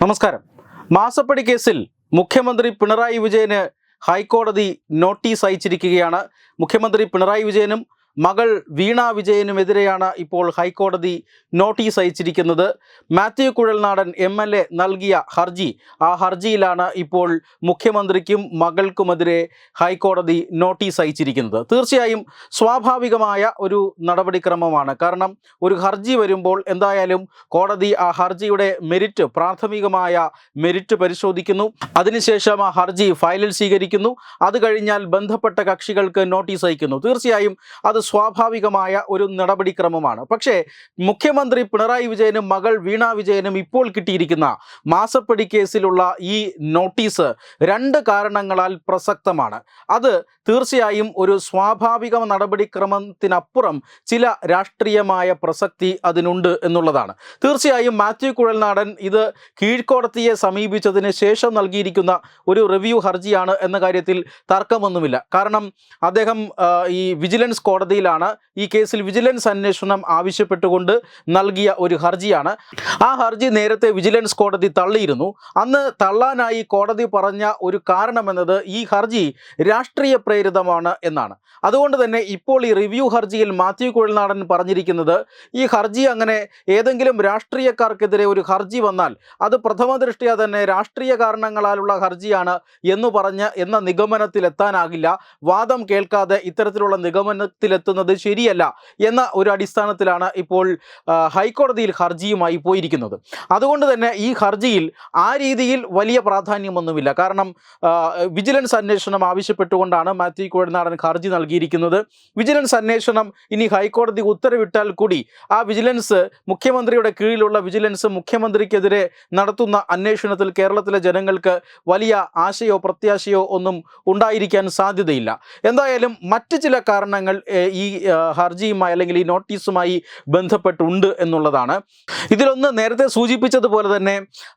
നമസ്കാരം. മാസപ്പടി കേസിൽ മുഖ്യമന്ത്രി പിണറായി വിജയന് ഹൈക്കോടതി നോട്ടീസ് അയച്ചിരിക്കുകയാണ്. മുഖ്യമന്ത്രി പിണറായി വിജയനും മകൾ വീണ വിജയനുമെതിരെയാണ് ഇപ്പോൾ ഹൈക്കോടതി നോട്ടീസ് അയച്ചിരിക്കുന്നത്. Mathew Kuzhalnadan M L A നൽകിയ ഹർജി. ആ ഹർജിയിലാണ് ഇപ്പോൾ മുഖ്യമന്ത്രിക്കും മകൾക്കുമെതിരെ ഹൈക്കോടതി നോട്ടീസ് അയച്ചിരിക്കുന്നത്. തീർച്ചയായും സ്വാഭാവികമായ ഒരു നടപടിക്രമമാണ്. കാരണം ഒരു ഹർജി വരുമ്പോൾ എന്തായാലും കോടതി ആ ഹർജിയുടെ മെരിറ്റ് പ്രാഥമികമായ മെരിറ്റ് പരിശോധിക്കുന്നു. അതിനുശേഷം ആ ഹർജി ഫയലിൽ സ്വീകരിക്കുന്നു. അത് കഴിഞ്ഞാൽ ബന്ധപ്പെട്ട കക്ഷികൾക്ക് നോട്ടീസ് അയക്കുന്നു. തീർച്ചയായും അത് സ്വാഭാവികമായ ഒരു നടപടിക്രമമാണ്. പക്ഷേ മുഖ്യമന്ത്രി പിണറായി വിജയനും മകൾ വീണ വിജയനും ഇപ്പോൾ കിട്ടിയിരിക്കുന്ന മാസപ്പടി കേസിലുള്ള ഈ നോട്ടീസ് രണ്ട് കാരണങ്ങളാൽ പ്രസക്തമാണ്. അത് തീർച്ചയായും ഒരു സ്വാഭാവിക നടപടിക്രമത്തിനപ്പുറം ചില രാഷ്ട്രീയമായ പ്രസക്തി അതിനുണ്ട് എന്നുള്ളതാണ്. തീർച്ചയായും മാത്യു കുഴൽനാടൻ ഇത് കീഴ്ക്കോടതിയെ സമീപിച്ചതിന് ശേഷം നൽകിയിരിക്കുന്ന ഒരു റിവ്യൂ ഹർജിയാണ് എന്ന കാര്യത്തിൽ തർക്കമൊന്നുമില്ല. കാരണം അദ്ദേഹം ഈ വിജിലൻസ് കോടതിയിലാണ് ഈ കേസിൽ വിജിലൻസ് അന്വേഷണം ആവശ്യപ്പെട്ടുകൊണ്ട് നൽകിയ ഒരു ഹർജിയാണ്. ആ ഹർജി നേരത്തെ വിജിലൻസ് കോടതി തള്ളിയിരുന്നു. അന്ന് തള്ളാനായി കോടതി പറഞ്ഞ ഒരു കാരണമെന്നത് ഈ ഹർജി രാഷ്ട്രീയ പ്രേരിതമാണ് എന്നാണ്. അതുകൊണ്ട് തന്നെ ഇപ്പോൾ ഈ റിവ്യൂ ഹർജിയിൽ മാത്യു കുഴൽനാടൻ പറഞ്ഞിരിക്കുന്നത് ഈ ഹർജി അങ്ങനെ ഏതെങ്കിലും രാഷ്ട്രീയക്കാർക്കെതിരെ ഒരു ഹർജി വന്നാൽ അത് പ്രഥമ ദൃഷ്ടിയ തന്നെ രാഷ്ട്രീയ കാരണങ്ങളാലുള്ള ഹർജിയാണ് എന്ന് പറഞ്ഞ് എന്ന നിഗമനത്തിലെത്താനാകില്ല. വാദം കേൾക്കാതെ ഇത്തരത്തിലുള്ള നിഗമനത്തിലെത്തുന്നത് ശരിയല്ല എന്ന ഒരു അടിസ്ഥാനത്തിലാണ് ഇപ്പോൾ ഹൈക്കോടതിയിൽ ഹർജിയുമായി പോയിരിക്കുന്നത്. അതുകൊണ്ട് തന്നെ ഈ ഹർജിയിൽ ആ രീതിയിൽ വലിയ പ്രാധാന്യമൊന്നുമില്ല. കാരണം വിജിലൻസ് അന്വേഷണം ആവശ്യപ്പെട്ടുകൊണ്ടാണ് മാത്യു കോഴനാടൻ ഹർജി നൽകിയിരിക്കുന്നത്. വിജിലൻസ് അന്വേഷണം ഇനി ഹൈക്കോടതി ഉത്തരവിട്ടാൽ കൂടി ആ വിജിലൻസ് മുഖ്യമന്ത്രിയുടെ കീഴിലുള്ള വിജിലൻസ് മുഖ്യമന്ത്രിക്കെതിരെ നടത്തുന്ന അന്വേഷണത്തിൽ കേരളത്തിലെ ജനങ്ങൾക്ക് വലിയ ആശയോ പ്രത്യാശയോ ഒന്നും ഉണ്ടായിരിക്കാൻ സാധ്യതയില്ല. എന്തായാലും മറ്റ് ചില കാരണങ്ങൾ ഈ ഹർജിയുമായി അല്ലെങ്കിൽ ഈ നോട്ടീസുമായി ബന്ധപ്പെട്ടുണ്ട് എന്നുള്ളതാണ്. ഇതിലൊന്ന് നേരത്തെ സൂചിപ്പിച്ചതുപോലെ തന്നെ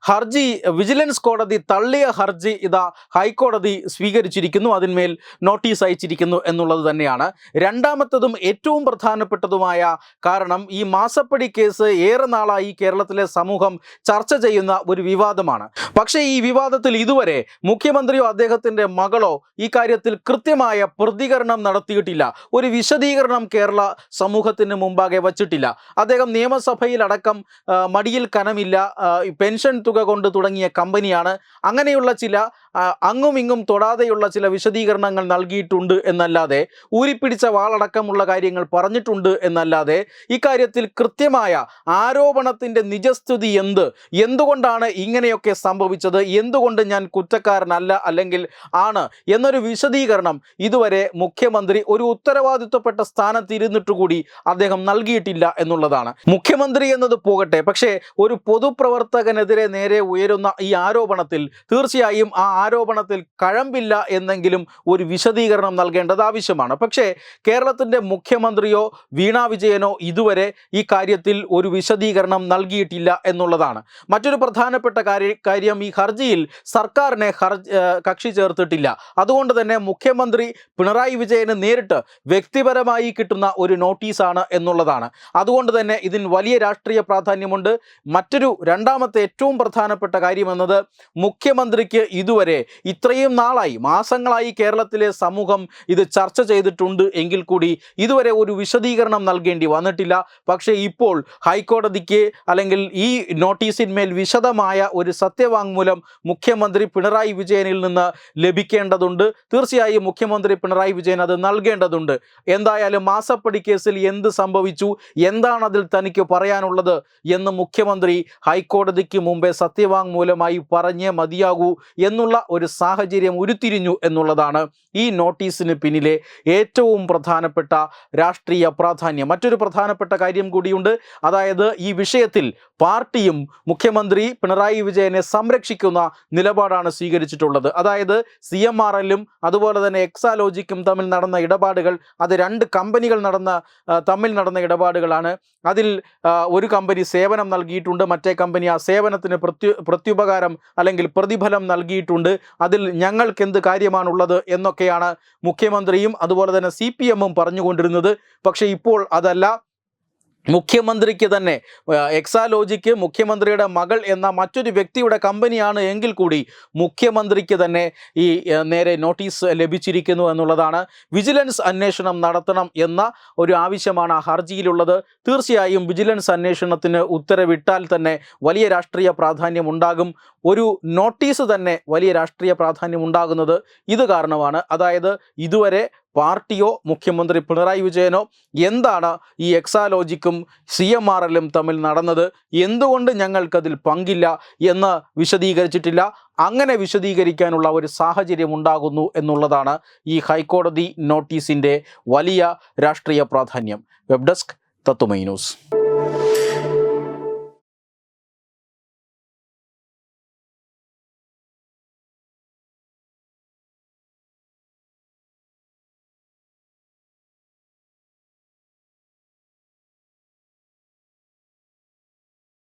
ഹർജി വിജിലൻസ് കോടതി തള്ളിയ ഹർജി ഇതാ ഹൈക്കോടതി സ്വീകരിച്ചിരിക്കുന്നു. അതിന്മേൽ നോട്ടീസ് അയച്ചിരിക്കുന്നു എന്നുള്ളത് തന്നെയാണ്. രണ്ടാമത്തതും ഏറ്റവും പ്രധാനപ്പെട്ടതുമായ കാരണം ഈ മാസപ്പടി കേസ് ഏറെ നാളായി കേരളത്തിലെ സമൂഹം ചർച്ച ചെയ്യുന്ന ഒരു വിവാദമാണ്. പക്ഷേ ഈ വിവാദത്തിൽ ഇതുവരെ മുഖ്യമന്ത്രിയോ അദ്ദേഹത്തിന്റെ മകളോ ഈ കാര്യത്തിൽ കൃത്യമായ പ്രതികരണം നടത്തിയിട്ടില്ല. ഒരു വിശദീകരണം കേരള സമൂഹത്തിന് മുമ്പാകെ വച്ചിട്ടില്ല. അദ്ദേഹം നിയമസഭയിലടക്കം മടിയിൽ കനമില്ല. പെൻഷൻ തുക കൊണ്ട് തുടങ്ങിയ കമ്പനിയാണ്. അങ്ങനെയുള്ള ചില അങ്ങും ഇങ്ങും തൊടാതെയുള്ള ചില വിശദീകരണങ്ങൾ നൽകിയിട്ടുണ്ട് എന്നല്ലാതെ ഊരിപ്പിടിച്ച വാളടക്കമുള്ള കാര്യങ്ങൾ പറഞ്ഞിട്ടുണ്ട് എന്നല്ലാതെ ഇക്കാര്യത്തിൽ കൃത്യമായ ആരോപണത്തിന്റെ നിജസ്ഥിതി എന്ത്? എന്തുകൊണ്ടാണ് ഇങ്ങനെയൊക്കെ സംഭവിച്ചത്? എന്തുകൊണ്ട് ഞാൻ കുറ്റക്കാരനല്ല അല്ലെങ്കിൽ ആണ്? എന്നൊരു വിശദീകരണം ഇതുവരെ മുഖ്യമന്ത്രി ഒരു ഉത്തരവാദിത്വപ്പെട്ട സ്ഥാനത്ത് ഇരുന്നിട്ട് കൂടി അദ്ദേഹം നൽകിയിട്ടില്ല എന്നുള്ളതാണ്. മുഖ്യമന്ത്രി എന്നത് പോകട്ടെ. പക്ഷേ ഒരു പൊതുപ്രവർത്തകനെതിരെ നേരെ ഉയരുന്ന ഈ ആരോപണത്തിൽ തീർച്ചയായും ആ ആരോപണത്തിൽ കഴമ്പില്ല എന്നെങ്കിലും ഒരു വിശദീകരണം നൽകേണ്ടത് ആവശ്യമാണ്. പക്ഷേ കേരളത്തിന്റെ മുഖ്യമന്ത്രിയോ വീണ വിജയനോ ഇതുവരെ ഈ കാര്യത്തിൽ ഒരു വിശദീകരണം നൽകിയിട്ടില്ല എന്നുള്ളതാണ്. മറ്റൊരു പ്രധാനപ്പെട്ട കാര്യ ഈ ഹർജിയിൽ സർക്കാരിനെ കക്ഷി ചേർത്തിട്ടില്ല. അതുകൊണ്ട് തന്നെ മുഖ്യമന്ത്രി പിണറായി വിജയന് നേരിട്ട് വ്യക്തിപരമായി കിട്ടുന്ന ഒരു നോട്ടീസാണ് എന്നുള്ളതാണ്. അതുകൊണ്ട് തന്നെ ഇതിന് വലിയ രാഷ്ട്രീയ പ്രാധാന്യമുണ്ട്. മറ്റൊരു രണ്ടാമത്തെ ഏറ്റവും പ്രധാനപ്പെട്ട കാര്യം എന്നത് മുഖ്യമന്ത്രിക്ക് ഇതുവരെ ഇത്രയും നാളായി മാസങ്ങളായി കേരളത്തിലെ സമൂഹം ഇത് ചർച്ച ചെയ്തിട്ടുണ്ട് എങ്കിൽ കൂടി ഇതുവരെ ഒരു വിശദീകരണം നൽകേണ്ടി വന്നിട്ടില്ല. പക്ഷേ ഇപ്പോൾ ഹൈക്കോടതിക്ക് അല്ലെങ്കിൽ ഈ നോട്ടീസിന്മേൽ വിശദമായ ഒരു സത്യവാങ്മൂലം മുഖ്യമന്ത്രി പിണറായി വിജയനിൽ നിന്ന് ലഭിക്കേണ്ടതുണ്ട്. തീർച്ചയായും മുഖ്യമന്ത്രി പിണറായി വിജയൻ അത് നൽകേണ്ടതുണ്ട്. എന്തായാലും മാസപ്പടി കേസിൽ എന്ത് സംഭവിച്ചു എന്താണ് അതിൽ തനിക്ക് പറയാനുള്ളത് എന്ന് മുഖ്യമന്ത്രി ഹൈക്കോടതിക്ക് മുമ്പേ സത്യവാങ്മൂലമായി പറഞ്ഞേ മതിയാകൂ എന്നുള്ള ഒരു സാഹചര്യം ഉരുത്തിരിഞ്ഞു എന്നുള്ളതാണ് ഈ നോട്ടീസിന് പിന്നിലെ ഏറ്റവും പ്രധാനപ്പെട്ട രാഷ്ട്രീയ പ്രാധാന്യം. മറ്റൊരു പ്രധാനപ്പെട്ട കാര്യം കൂടിയുണ്ട്. അതായത് ഈ വിഷയത്തിൽ പാർട്ടിയും മുഖ്യമന്ത്രി പിണറായി വിജയനെ സംരക്ഷിക്കുന്ന നിലപാടാണ് സ്വീകരിച്ചിട്ടുള്ളത്. അതായത് സി അതുപോലെ തന്നെ എക്സാലോജിക്കും തമ്മിൽ നടന്ന ഇടപാടുകൾ അത് രണ്ട് കമ്പനികൾ നടന്ന തമ്മിൽ നടന്ന ഇടപാടുകളാണ്. അതിൽ ഒരു കമ്പനി സേവനം നൽകിയിട്ടുണ്ട് മറ്റേ കമ്പനി ആ സേവനത്തിന് പ്രത്യു പ്രത്യുപകാരം അല്ലെങ്കിൽ പ്രതിഫലം നൽകിയിട്ടുണ്ട്. അതിൽ ഞങ്ങൾക്ക് എന്ത് കാര്യമാണുള്ളത് എന്നൊക്കെയാണ് മുഖ്യമന്ത്രിയും അതുപോലെ തന്നെ സി പി എമ്മും പറഞ്ഞുകൊണ്ടിരുന്നത്. പക്ഷേ ഇപ്പോൾ അതല്ല. മുഖ്യമന്ത്രിക്ക് തന്നെ എക്സാലോജിക്ക് മുഖ്യമന്ത്രിയുടെ മകൾ എന്ന മറ്റൊരു വ്യക്തിയുടെ കമ്പനിയാണ് എങ്കിൽ കൂടി മുഖ്യമന്ത്രിക്ക് തന്നെ ഈ നേരെ നോട്ടീസ് ലഭിച്ചിരിക്കുന്നു എന്നുള്ളതാണ് വിജിലൻസ് അന്വേഷണം നടത്തണം എന്ന ഒരു ആവശ്യമാണ് ആ ഹർജിയിലുള്ളത്. തീർച്ചയായും വിജിലൻസ് അന്വേഷണത്തിന് ഉത്തരവിട്ടാൽ തന്നെ വലിയ രാഷ്ട്രീയ പ്രാധാന്യം ഉണ്ടാകും. ഒരു നോട്ടീസ് തന്നെ വലിയ രാഷ്ട്രീയ പ്രാധാന്യം ഉണ്ടാകുന്നത് ഇത് കാരണമാണ്. അതായത് ഇതുവരെ പാർട്ടിയോ മുഖ്യമന്ത്രി പിണറായി വിജയനോ? എന്താണ് ഈ എക്സാലോജിക്കും സി എം ആർ എല്ലും തമ്മിൽ നടന്നത്? എന്തുകൊണ്ട് ഞങ്ങൾക്കതിൽ പങ്കില്ല എന്ന് വിശദീകരിച്ചിട്ടില്ല? അങ്ങനെ വിശദീകരിക്കാനുള്ള ഒരു സാഹചര്യം ഉണ്ടാകുന്നു എന്നുള്ളതാണ് ഈ ഹൈക്കോടതി നോട്ടീസിന്റെ വലിയ രാഷ്ട്രീയ പ്രാധാന്യം. വെബ് ഡെസ്ക് തത്തുമൈ ന്യൂസ്.